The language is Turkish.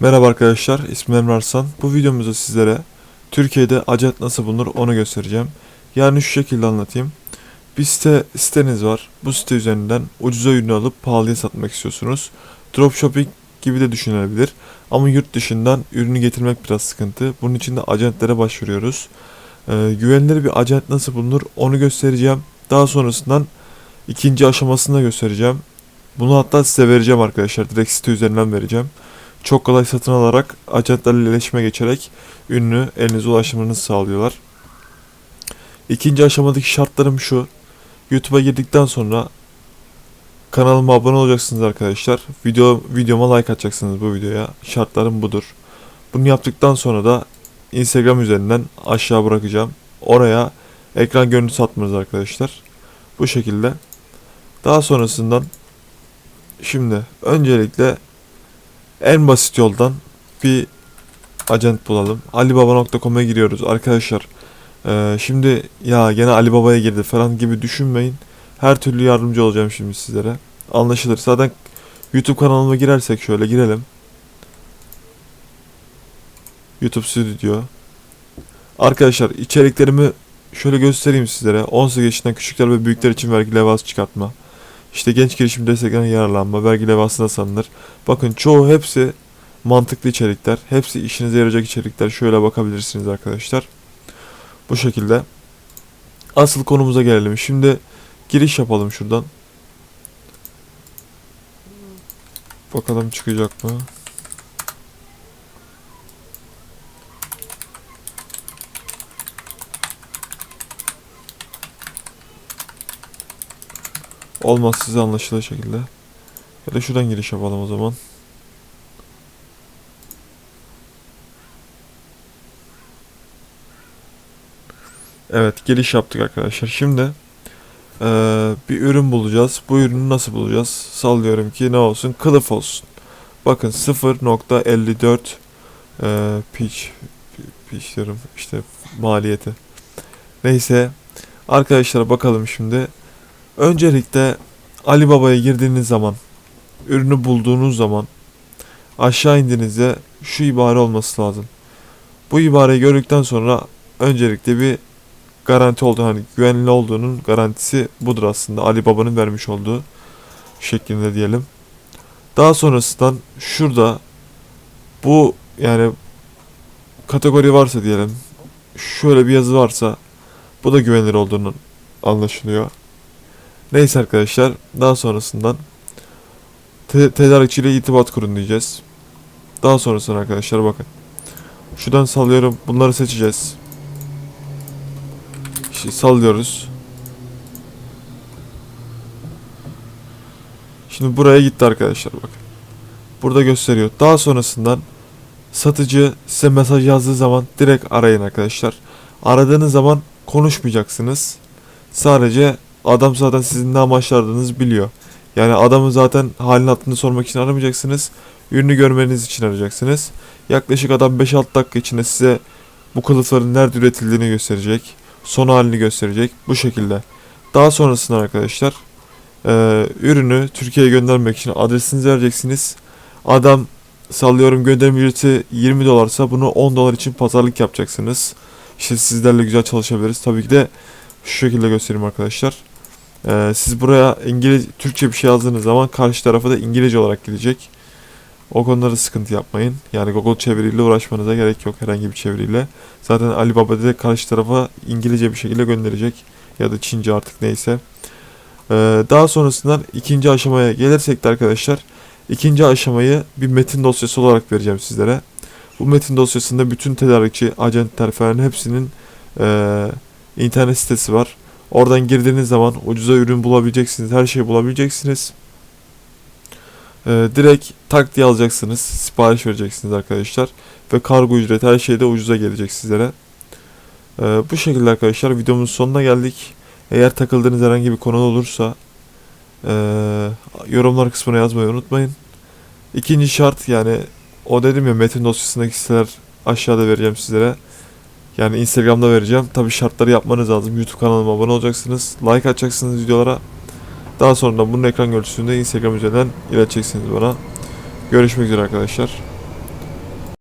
Merhaba arkadaşlar, ismim Emre Arslan. Bu videomuzda sizlere Türkiye'de acent nasıl bulunur onu göstereceğim. Yani şu şekilde anlatayım. Bir site, siteniz var. Bu site üzerinden ucuza ürünü alıp pahalıya satmak istiyorsunuz. Dropshipping gibi de düşünülebilir. Ama yurt dışından ürünü getirmek biraz sıkıntı. Bunun için de acentlere başvuruyoruz. Ee, güvenilir bir acent nasıl bulunur onu göstereceğim. Daha sonrasından ikinci aşamasını da göstereceğim. Bunu hatta size vereceğim arkadaşlar. Direkt site üzerinden vereceğim çok kolay satın alarak acentlerle iletişime geçerek ürünü elinize ulaştırmanızı sağlıyorlar. İkinci aşamadaki şartlarım şu. YouTube'a girdikten sonra kanalıma abone olacaksınız arkadaşlar. Video videoma like atacaksınız bu videoya. Şartlarım budur. Bunu yaptıktan sonra da Instagram üzerinden aşağı bırakacağım. Oraya ekran görüntüsü atmanız arkadaşlar. Bu şekilde. Daha sonrasından şimdi öncelikle en basit yoldan bir acent bulalım. Alibaba.com'a giriyoruz arkadaşlar. Ee, şimdi ya gene Alibaba'ya girdi falan gibi düşünmeyin. Her türlü yardımcı olacağım şimdi sizlere. Anlaşılır. Zaten YouTube kanalıma girersek şöyle girelim. YouTube Studio. Arkadaşlar içeriklerimi şöyle göstereyim sizlere. 18 yaşından küçükler ve büyükler için vergi levhası çıkartma. İşte genç girişim desteklerine yararlanma, vergi levhasına sanılır. Bakın çoğu hepsi mantıklı içerikler. Hepsi işinize yarayacak içerikler. Şöyle bakabilirsiniz arkadaşlar. Bu şekilde. Asıl konumuza gelelim. Şimdi giriş yapalım şuradan. Bakalım çıkacak mı? Olmaz size anlaşılır şekilde. Ya da şuradan giriş yapalım o zaman. Evet giriş yaptık arkadaşlar. Şimdi eee, bir ürün bulacağız. Bu ürünü nasıl bulacağız? Sallıyorum ki ne olsun? Kılıf olsun. Bakın 0.54 eee pitch pitch diyorum işte maliyeti. Neyse arkadaşlar bakalım şimdi. Öncelikle Alibaba'ya girdiğiniz zaman, ürünü bulduğunuz zaman aşağı indiğinizde şu ibare olması lazım. Bu ibareyi gördükten sonra öncelikle bir garanti olduğu hani güvenli olduğunun garantisi budur aslında Alibaba'nın vermiş olduğu şeklinde diyelim. Daha sonrasından şurada bu yani kategori varsa diyelim şöyle bir yazı varsa bu da güvenilir olduğunu anlaşılıyor. Neyse arkadaşlar daha sonrasından te tedarikçi ile irtibat kurun diyeceğiz. Daha sonrasında arkadaşlar bakın. Şuradan sallıyorum bunları seçeceğiz. Şimdi sallıyoruz. Şimdi buraya gitti arkadaşlar bakın. Burada gösteriyor. Daha sonrasından satıcı size mesaj yazdığı zaman direkt arayın arkadaşlar. Aradığınız zaman konuşmayacaksınız. Sadece Adam zaten sizin ne amaçladığınızı biliyor. Yani adamın zaten halini hattını sormak için aramayacaksınız. Ürünü görmeniz için arayacaksınız. Yaklaşık adam 5-6 dakika içinde size bu kılıfların nerede üretildiğini gösterecek. Son halini gösterecek. Bu şekilde. Daha sonrasında arkadaşlar e, ürünü Türkiye'ye göndermek için adresinizi vereceksiniz. Adam sallıyorum gönderim ücreti 20 dolarsa bunu 10 dolar için pazarlık yapacaksınız. İşte sizlerle güzel çalışabiliriz. Tabii ki de şu şekilde göstereyim arkadaşlar. Ee, siz buraya İngiliz Türkçe bir şey yazdığınız zaman karşı tarafa da İngilizce olarak gidecek. O konuda da sıkıntı yapmayın. Yani Google çeviriyle uğraşmanıza gerek yok herhangi bir çeviriyle. Zaten Alibaba direkt karşı tarafa İngilizce bir şekilde gönderecek. Ya da Çince artık neyse. Ee, daha sonrasından ikinci aşamaya gelirsek de arkadaşlar. ikinci aşamayı bir metin dosyası olarak vereceğim sizlere. Bu metin dosyasında bütün tedarikçi, acentler falan hepsinin e, internet sitesi var. Oradan girdiğiniz zaman ucuza ürün bulabileceksiniz. Her şeyi bulabileceksiniz. Ee, direkt tak diye alacaksınız. Sipariş vereceksiniz arkadaşlar. Ve kargo ücreti her şey de ucuza gelecek sizlere. Ee, bu şekilde arkadaşlar videomuzun sonuna geldik. Eğer takıldığınız herhangi bir konu olursa e, yorumlar kısmına yazmayı unutmayın. İkinci şart yani o dedim ya metin dosyasındaki siteler aşağıda vereceğim sizlere. Yani Instagram'da vereceğim. Tabi şartları yapmanız lazım. YouTube kanalıma abone olacaksınız. Like atacaksınız videolara. Daha sonra da bunun ekran görüntüsünü de Instagram üzerinden ileteceksiniz bana. Görüşmek üzere arkadaşlar.